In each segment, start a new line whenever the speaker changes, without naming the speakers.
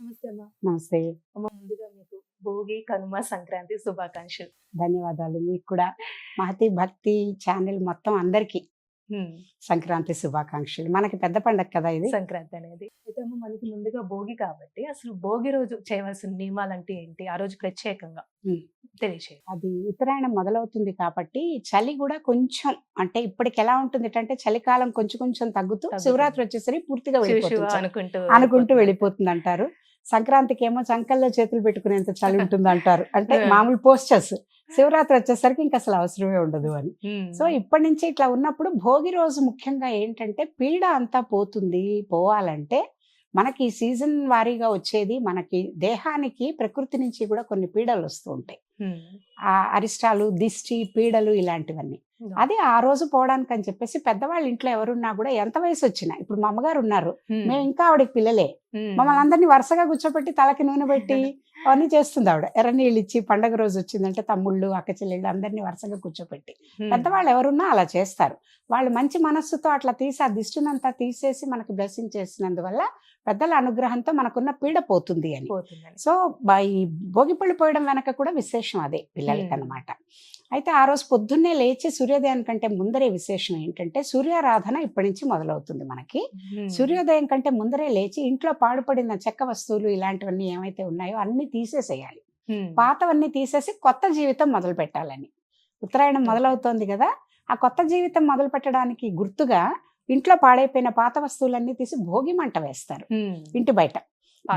నమస్తే అమ్మా.
నమస్తే.
అమ్మ ముందుగా మీకు భోగి కనుమ సంక్రాంతి శుభాకాంక్షలు.
ధన్యవాదాలు. మీకు కూడా మహతి భక్తి ఛానల్ మొత్తం అందరికీ. సంక్రాంతి శుభాకాంక్షలు. మనకి పెద్ద పండగ కదా ఇది.
సంక్రాంతి అనేది. అయితే మనకి ముందుగా భోగి కాబట్టి అసలు భోగి రోజు చేయవలసిన నియమాలు అంటే ఏంటి? ఆ రోజు ప్రత్యేకంగా
హ్మ్.
తెలియచేయండి.
అది ఉత్తరాయణం మొదలవుతుంది కాబట్టి చలి కూడా కొంచెం అంటే ఇప్పటికి ఎలా ఉంటుంది అంటే చలికాలం కొంచెం కొంచెం తగ్గుతూ. శివరాత్రి వచ్చేసరికి పూర్తిగా.
అనుకుంటూ
అనుకుంటూ వెళ్ళిపోతుంది అంటారు. సంక్రాంతికి ఏమో చంకల్లో చేతులు పెట్టుకునేంత చలి ఉంటుంది అంటారు అంటే. మామూలు పోస్టర్స్ శివరాత్రి వచ్చేసరికి ఇంకా అసలు అవసరమే ఉండదు అని
హ్మ్.
సో ఇప్పటి నుంచి ఇట్లా ఉన్నప్పుడు భోగి రోజు ముఖ్యంగా ఏంటంటే పీడ అంతా పోతుంది పోవాలంటే మనకి ఈ సీజన్ వారీగా వచ్చేది మనకి దేహానికి ప్రకృతి నుంచి కూడా కొన్ని పీడలు వస్తూ ఉంటాయి. ఆ అరిష్టాలు దిష్టి పీడలు ఇలాంటివన్నీ. అది ఆ రోజు పోవడానికి అని చెప్పేసి పెద్దవాళ్ళ ఇంట్లో ఎవరున్నా కూడా ఎంత వయసు వచ్చినా ఇప్పుడు మా అమ్మగారు ఉన్నారు. మేము ఇంకా ఆవిడకి పిల్లలే. మమ్మల్ని అందరినీ వరుసగా కూర్చోబెట్టి తలకి నూనె పెట్టి అవన్నీ చేస్తుంది ఆవిడ. ఎర్ర నీళ్ళు ఇచ్చి పండగ రోజు వచ్చిందంటే తమ్ముళ్ళు అక్క చెల్లెళ్ళు అందరినీ వరుసగా కూర్చోబెట్టి. పెద్దవాళ్ళు ఎవరున్నా అలా చేస్తారు. వాళ్ళు మంచి మనస్సుతో అట్లా తీసి ఆ దిష్టినంతా తీసేసి మనకి బ్లెస్సింగ్ చేసినందువల్ల పెద్దల అనుగ్రహంతో మనకున్న పీడ పోతుంది అని సో ఈ భోగిపళ్ళు పోయడం వెనక కూడా విశేషం అదే పిల్లలకి. అనమాట అయితే ఆ రోజు పొద్దున్నే లేచి సూర్యోదయం కంటే ముందరే విశేషం ఏంటంటే సూర్యారాధన ఇప్పటి నుంచి మొదలవుతుంది మనకి. సూర్యోదయం కంటే ముందరే లేచి ఇంట్లో పాడుపడిన చెక్క వస్తువులు ఇలాంటివన్నీ ఏమైతే ఉన్నాయో అన్ని తీసేసేయాలి. పాతవన్నీ తీసేసి కొత్త జీవితం మొదలు పెట్టాలని ఉత్తరాయణం. మొదలవుతోంది కదా ఆ కొత్త జీవితం మొదలు పెట్టడానికి గుర్తుగా ఇంట్లో పాడైపోయిన పాత వస్తువులన్నీ తీసి భోగి మంట వేస్తారు. ఇంటి బయట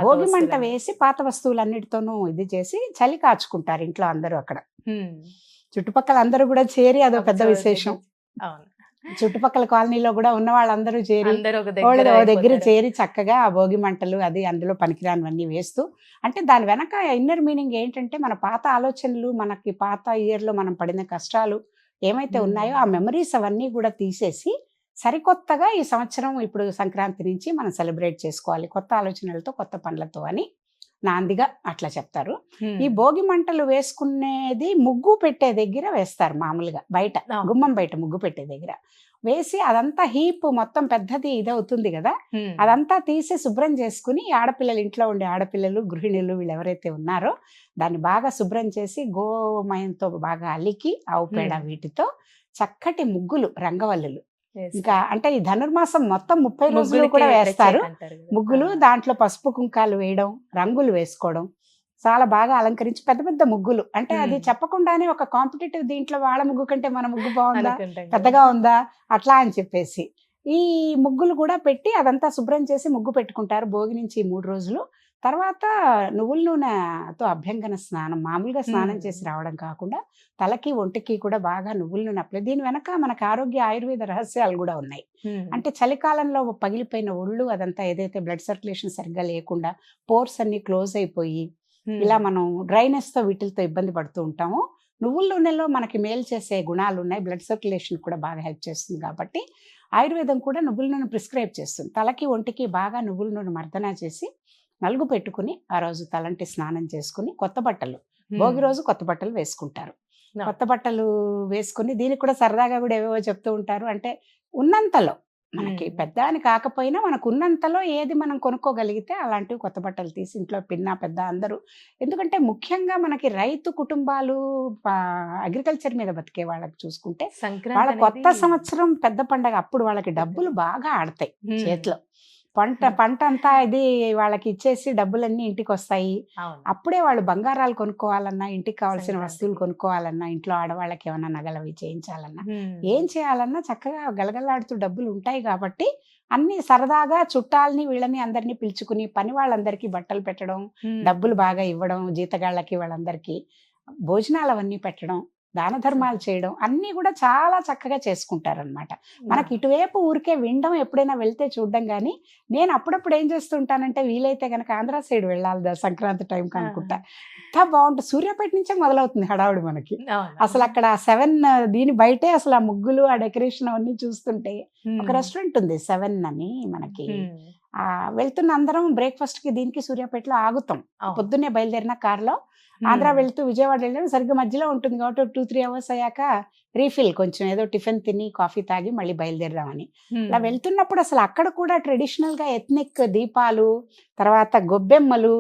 భోగి మంట. వేసి పాత వస్తువులన్నిటితోనూ ఇది చేసి చలి కాచుకుంటారు ఇంట్లో అందరూ అక్కడ. చుట్టుపక్కల అందరూ కూడా చేరి అదో పెద్ద విశేషం చుట్టుపక్కల కాలనీలో కూడా ఉన్న వాళ్ళందరూ చేరి
దగ్గర.
చేరి చక్కగా ఆ భోగి మంటలు అది అందులో పనికిరానివన్నీ వేస్తూ అంటే దాని వెనక ఇన్నర్ మీనింగ్ ఏంటంటే మన పాత ఆలోచనలు మనకి పాత ఇయర్లో మనం పడిన కష్టాలు ఏమైతే. ఉన్నాయో ఆ మెమరీస్ అవన్నీ కూడా తీసేసి సరికొత్తగా ఈ సంవత్సరం ఇప్పుడు సంక్రాంతి నుంచి మనం సెలబ్రేట్ చేసుకోవాలి కొత్త ఆలోచనలతో కొత్త పనులతో అని నాందిగా అట్లా చెప్తారు. ఈ భోగి మంటలు వేసుకునేది ముగ్గు పెట్టే దగ్గర వేస్తారు మామూలుగా బయట. గుమ్మం బయట ముగ్గు పెట్టే దగ్గర వేసి అదంతా హీప్ మొత్తం పెద్దది ఇది అవుతుంది కదా. అదంతా తీసి శుభ్రం చేసుకుని ఆడపిల్లలు ఇంట్లో ఉండే ఆడపిల్లలు గృహిణులు వీళ్ళు ఎవరైతే ఉన్నారో దాన్ని బాగా శుభ్రం చేసి గోమయంతో బాగా అలికి ఆవు పేడ. వీటితో చక్కటి ముగ్గులు రంగవల్లులు. ఇంకా అంటే ఈ ధనుర్మాసం మొత్తం ముప్పై రోజులు కూడా వేస్తారు. ముగ్గులు. దాంట్లో పసుపు కుంకాలు వేయడం రంగులు వేసుకోవడం చాలా బాగా అలంకరించి పెద్ద పెద్ద ముగ్గులు అంటే అది. చెప్పకుండానే ఒక కాంపిటేటివ్ దీంట్లో వాళ్ళ ముగ్గు కంటే మన ముగ్గు బాగుందా. పెద్దగా ఉందా అట్లా అని చెప్పేసి ఈ ముగ్గులు కూడా పెట్టి అదంతా శుభ్రం చేసి ముగ్గు పెట్టుకుంటారు భోగి నుంచి మూడు రోజులు తర్వాత నువ్వుల నూనెతో అభ్యంగన స్నానం మామూలుగా స్నానం. చేసి రావడం కాకుండా తలకి ఒంటికి కూడా బాగా నువ్వుల నూనె అప్లై దీని వెనక మనకు ఆరోగ్య ఆయుర్వేద రహస్యాలు కూడా ఉన్నాయి. అంటే చలికాలంలో పగిలిపోయిన ఒళ్ళు అదంతా ఏదైతే బ్లడ్ సర్క్యులేషన్ సరిగ్గా లేకుండా పోర్స్ అన్ని క్లోజ్ అయిపోయి. ఇలా మనం డ్రైనెస్తో వీటితో ఇబ్బంది పడుతూ ఉంటాము నువ్వుల నూనెలో మనకి మేలు చేసే గుణాలు ఉన్నాయి బ్లడ్ సర్క్యులేషన్ కూడా బాగా హెల్ప్ చేస్తుంది కాబట్టి ఆయుర్వేదం కూడా నువ్వుల నూనె ప్రిస్క్రైబ్ చేస్తుంది తలకి ఒంటికి బాగా నువ్వుల నూనె మర్దన చేసి నలుగు పెట్టుకుని ఆ రోజు తలంటి స్నానం చేసుకుని కొత్త బట్టలు. భోగి రోజు కొత్త బట్టలు వేసుకుంటారు. కొత్త బట్టలు వేసుకుని దీనికి కూడా సరదాగా కూడా ఏవేవో చెప్తూ ఉంటారు అంటే ఉన్నంతలో మనకి. పెద్ద అని కాకపోయినా మనకు ఉన్నంతలో ఏది మనం కొనుక్కోగలిగితే అలాంటివి కొత్త బట్టలు తీసి ఇంట్లో పిన్న పెద్ద అందరూ ఎందుకంటే ముఖ్యంగా మనకి రైతు కుటుంబాలు అగ్రికల్చర్ మీద బతికే వాళ్ళకి చూసుకుంటే వాళ్ళ కొత్త సంవత్సరం పెద్ద పండగ అప్పుడు వాళ్ళకి డబ్బులు బాగా ఆడతాయి. చేతిలో పంట. పంట అంతా ఇది వాళ్ళకి ఇచ్చేసి డబ్బులన్నీ ఇంటికి వస్తాయి అప్పుడే వాళ్ళు బంగారాలు కొనుక్కోవాలన్నా ఇంటికి కావాల్సిన. వస్తువులు కొనుక్కోవాలన్నా ఇంట్లో ఆడవాళ్ళకి ఏమైనా నగలవి చేయించాలన్నా. ఏం చేయాలన్నా చక్కగా గలగలాడుతూ డబ్బులు ఉంటాయి కాబట్టి అన్ని సరదాగా చుట్టాలని వీళ్ళని అందరినీ పిలుచుకుని పని వాళ్ళందరికీ బట్టలు పెట్టడం. డబ్బులు బాగా ఇవ్వడం జీతగాళ్ళకి వాళ్ళందరికీ భోజనాలు అవన్నీ పెట్టడం దాన ధర్మాలు చేయడం అన్నీ కూడా చాలా చక్కగా చేసుకుంటారనమాట మనకి ఇటువైపు ఊరికే వినడం ఎప్పుడైనా వెళ్తే చూడడం కానీ నేను అప్పుడప్పుడు ఏం చేస్తుంటానంటే వీలైతే కనుక ఆంధ్ర సైడ్ వెళ్ళాలి సంక్రాంతి టైంకి అనుకుంటా ఎంత బాగుంటుంది సూర్యాపేట నుంచే మొదలవుతుంది హడావుడి మనకి. అసలు అక్కడ సెవెన్ దీని బయటే అసలు ఆ ముగ్గులు ఆ డెకరేషన్ అవన్నీ చూస్తుంటే. ఒక రెస్టారెంట్ ఉంది సెవెన్ అని మనకి. ఆ, వెళ్తున్న అందరం breakfast కి దీనికి సూర్యాపేటలో ఆగుతాం. పొద్దున్నే బయలుదేరిన కార్లో ఆంధ్ర. వెళ్తూ విజయవాడ వెళ్ళాం సరిగ్గా మధ్యలో ఉంటుంది కాబట్టి టూ త్రీ అవర్స్ అయ్యాక రీఫిల్ కొంచెం ఏదో టిఫిన్ తిని కాఫీ తాగి మళ్ళీ బయలుదేరదామని. అలా వెళ్తున్నప్పుడు అసలు అక్కడ కూడా ట్రెడిషనల్గా ఎథ్నిక్ దీపాలు తర్వాత గొబ్బెమ్మలు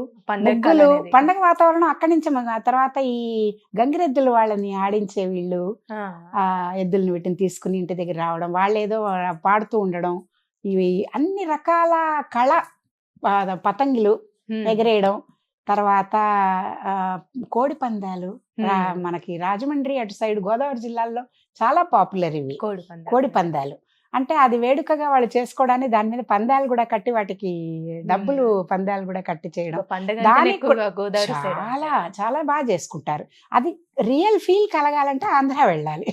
ముగ్గులు. పండగ వాతావరణం అక్కడి నుంచే తర్వాత ఈ గంగిరెద్దులు వాళ్ళని ఆడించే వీళ్ళు
ఆ,
ఎద్దుల్ని వీటిని తీసుకుని ఇంటి దగ్గర రావడం వాళ్ళు ఏదో పాడుతూ ఉండడం ఇవి అన్ని రకాల కళ పతంగులు. ఎగరేయడం తర్వాత కోడి పందాలు. మనకి రాజమండ్రి అటు సైడ్ గోదావరి జిల్లాల్లో చాలా పాపులర్ ఇవి.
కోడి పందాలు.
కోడి పందాలు. అంటే అది వేడుకగా వాళ్ళు చేసుకోవడానికి దాని మీద పందాలు కూడా కట్టి వాటికి డబ్బులు పందాలు కూడా కట్టి చేయడం. దానికి
సైడ్
చాలా చాలా బాగా చేసుకుంటారు. అది రియల్ ఫీల్ కలగాలంటే ఆంధ్ర వెళ్ళాలి.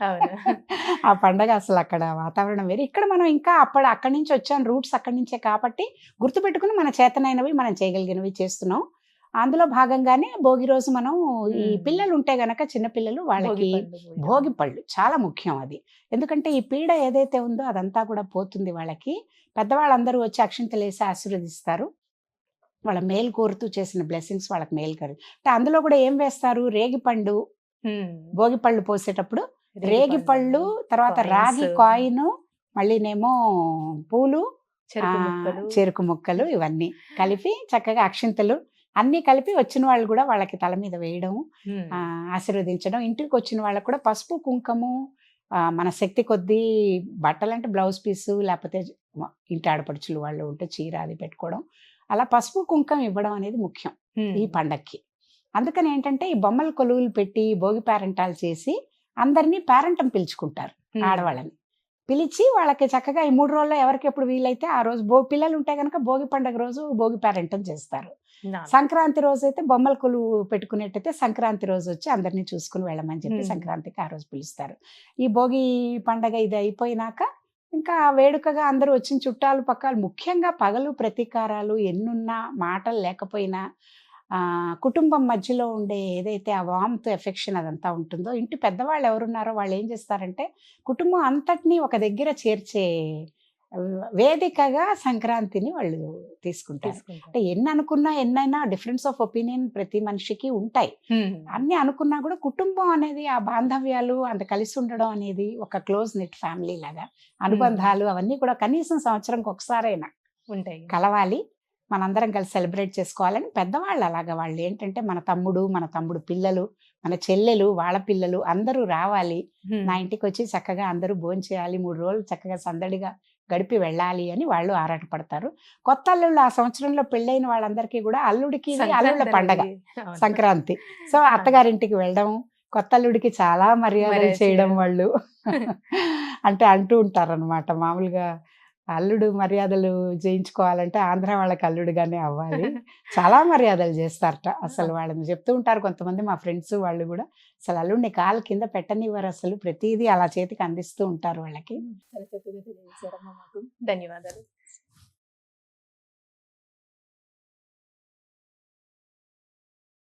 ఆ పండగ అసలు అక్కడ వాతావరణం వేరు. ఇక్కడ మనం ఇంకా అప్పుడు అక్కడి నుంచి వచ్చాం రూట్స్ అక్కడి నుంచే కాబట్టి గుర్తుపెట్టుకుని మన చేతనైనవి మనం చేయగలిగినవి చేస్తున్నాం. అందులో భాగంగానే భోగి రోజు మనం ఈ. పిల్లలు ఉంటే గనక చిన్న పిల్లలు వాళ్ళకి
భోగి
పళ్ళు చాలా ముఖ్యం అది. ఎందుకంటే ఈ పీడ ఏదైతే ఉందో అదంతా కూడా పోతుంది వాళ్ళకి. పెద్దవాళ్ళందరూ వచ్చి అక్షింతలు వేసి ఆశీర్వదిస్తారు. వాళ్ళ మేలు కోరుతూ చేసిన బ్లెస్సింగ్స్ వాళ్ళకి మేలు కరు అంటే అందులో కూడా ఏం వేస్తారు? రేగి పండు.
మ్మ్.
భోగి పళ్ళు పోసేటప్పుడు రేగి పళ్ళు తర్వాత. రాగి కాయిన్ మళ్ళీనేమో పూలు
చెరుకు ముక్కలు
ఇవన్నీ కలిపి చక్కగా అక్షింతలు అన్నీ కలిపి వచ్చిన వాళ్ళు కూడా వాళ్ళకి తల మీద వేయడం ఆశీర్వదించడం. ఇంటికి వచ్చిన వాళ్ళకు కూడా పసుపు కుంకము మన శక్తి కొద్దీ బట్టలు అంటే బ్లౌజ్ పీసు లేకపోతే ఇంటి ఆడపడుచులు వాళ్ళు ఉంటే చీర అది పెట్టుకోవడం. అలా పసుపు కుంకం ఇవ్వడం అనేది ముఖ్యం. ఈ పండక్కి. అందుకని ఏంటంటే ఈ బొమ్మల కొలువులు పెట్టి భోగి పేరెంటాలు చేసి అందరినీ పేరెంటం పిలుచుకుంటారు. ఆడవాళ్ళని. పిలిచి వాళ్ళకి చక్కగా ఈ మూడు రోజుల్లో ఎవరికి ఎప్పుడు వీలైతే ఆ రోజు భోగి పిల్లలు ఉంటే కనుక భోగి పండగ రోజు భోగి పేరెంటం చేస్తారు. సంక్రాంతి రోజు అయితే బొమ్మల కొలువు పెట్టుకునేట్టయితే సంక్రాంతి రోజు వచ్చి అందరినీ చూసుకుని వెళ్ళమని చెప్పి. సంక్రాంతికి ఆ రోజు పిలుస్తారు. ఈ భోగి పండగ ఇది అయిపోయినాక ఇంకా వేడుకగా అందరూ వచ్చిన చుట్టాలు పక్కాలు ముఖ్యంగా పగలు ప్రతీకారాలు ఎన్నున్నా మాటలు లేకపోయినా కుటుంబం మధ్యలో ఉండే ఏదైతే ఆ వామ్త్ ఎఫెక్షన్ అదంతా ఉంటుందో ఇంటి పెద్దవాళ్ళు ఎవరున్నారో వాళ్ళు ఏం చేస్తారంటే కుటుంబం అంతటినీ ఒక దగ్గర చేర్చే వేదికగా సంక్రాంతిని వాళ్ళు తీసుకుంటారు.
తీసుకుంటాం.
అంటే ఎన్ని అనుకున్నా ఎన్నైనా డిఫరెన్స్ ఆఫ్ ఒపీనియన్ ప్రతి మనిషికి ఉంటాయి. అన్ని అనుకున్నా కూడా కుటుంబం అనేది ఆ బాంధవ్యాలు అంత కలిసి ఉండడం అనేది ఒక క్లోజ్ నెట్ ఫ్యామిలీ లాగా అనుబంధాలు అవన్నీ కూడా కనీసం సంవత్సరంకి ఒకసారైనా
ఉంటాయి.
కలవాలి. మనందరం కలిసి సెలబ్రేట్ చేసుకోవాలని పెద్దవాళ్ళు అలాగా వాళ్ళు. ఏంటంటే మన తమ్ముడు మన తమ్ముడు పిల్లలు మన చెల్లెలు వాళ్ళ పిల్లలు అందరూ రావాలి. నా ఇంటికి వచ్చి చక్కగా అందరూ భోజనం చేయాలి మూడు రోజులు చక్కగా సందడిగా గడిపి వెళ్ళాలి అని వాళ్ళు ఆరాటపడతారు. కొత్త అల్లుళ్ళు ఆ సంవత్సరంలో పెళ్ళైన వాళ్ళందరికీ కూడా అల్లుడికి అల్లుళ్ళ పండగ. సంక్రాంతి. సో అత్తగారింటికి వెళ్ళడం కొత్త అల్లుడికి చాలా మర్యాదలు
మర్యాద
చేయడం
చేయడం.
వాళ్ళు. అంటే అంటూ ఉంటారు అనమాట మామూలుగా. అల్లుడు మర్యాదలు చేయించుకోవాలంటే ఆంధ్ర వాళ్ళకి అల్లుడుగానే అవ్వాలి. చాలా మర్యాదలు చేస్తారట అసలు వాళ్ళని చెప్తూ ఉంటారు కొంతమంది మా ఫ్రెండ్స్ వాళ్ళు కూడా. అసలు అల్లుడిని కాలు కింద పెట్టనివ్వరు అసలు ప్రతిదీ అలా చేతికి అందిస్తూ ఉంటారు వాళ్ళకి.
ధన్యవాదాలు.